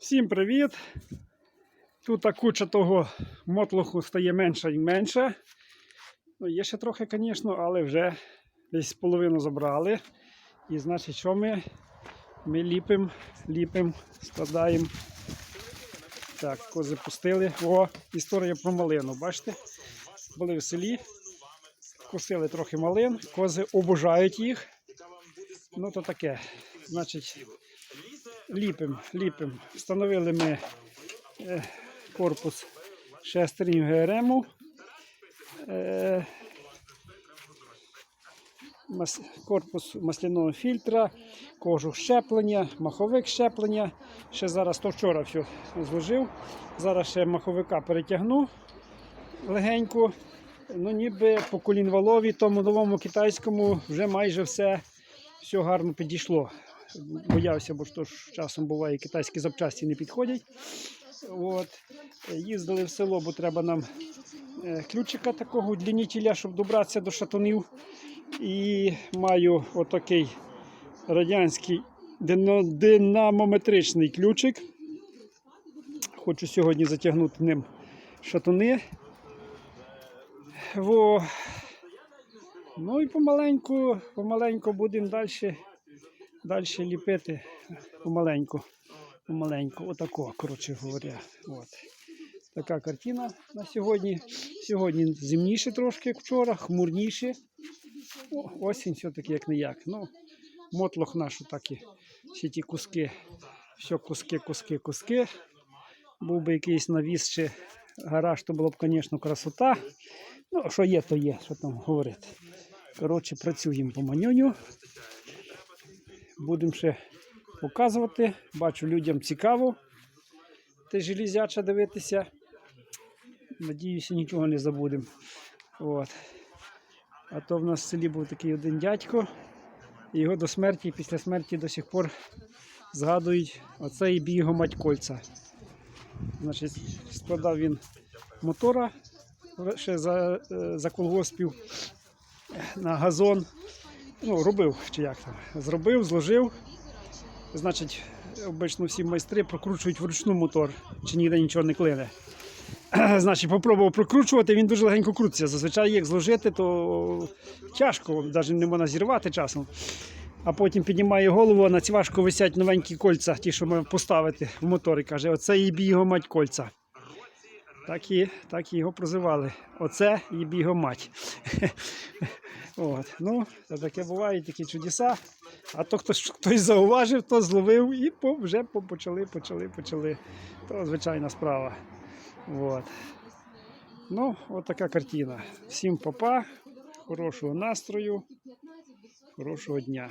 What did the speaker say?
Всім привіт! Тут куча того мотлоху стає менше і менше. Ну, є ще трохи, звісно, але вже десь половину забрали. І значить, що ми? Ми ліпимо, ліпимо, складаємо. Так, кози пустили. О, історія про малину. Бачите? Були в селі, косили трохи малин, кози обожають їх. Ну, то таке. Значить, ліпим, ліпим. Встановили ми е, корпус шестернів ГРМу. Е, корпус масляного фільтра, кожух щеплення, маховик щеплення. Ще зараз то вчора все зложив. Зараз ще маховика перетягну легенько. Ну, ніби по колінвалові, тому новому китайському вже майже все, все гарно підійшло боявся, бо то ж часом буває, китайські запчасті не підходять. От. Їздили в село, бо треба нам е, ключика такого удлінителя, щоб добратися до шатунів. І маю отакий радянський динамометричний ключик. Хочу сьогодні затягнути ним шатуни. Во. Ну і помаленьку, помаленьку будемо далі далі ліпити помаленьку. Помаленьку. Отако, коротше говоря. От. Така картина на сьогодні. Сьогодні зимніше трошки, як вчора, хмурніше. О, осінь все-таки як не як. Ну, мотлох наш так і всі ті куски. Все куски, куски, куски. Був би якийсь навіс чи гараж, то було б, звісно, красота. Ну, що є, то є, що там говорити. Коротше, працюємо по манюню. Будемо ще показувати. Бачу, людям цікаво те железяча дивитися. Надіюся, нічого не забудемо. От. А то в нас в селі був такий один дядько, його до смерті, після смерті до сих пор згадують, оце і бій його мать кольця. Значить, складав він мотора ще за, е, за колгоспів на газон ну, робив, чи як там, зробив, зложив. Значить, обично всі майстри прокручують вручну мотор, чи ніде нічого не клине. Значить, попробував прокручувати, він дуже легенько крутиться. Зазвичай, як зложити, то тяжко, навіть не можна зірвати часом. А потім піднімає голову, а на цвяшку висять новенькі кольця, ті, що мав поставити в мотор, і каже, оце їбі його мать кольця. Так і, так і його прозивали. Оце їбі його мать. От. Ну, таке буває, такі чудеса. А то хтось, хтось зауважив, то зловив і вже по- почали, почали, почали. То звичайна справа. От. Ну, от така картина. Всім папа, хорошого настрою, хорошого дня.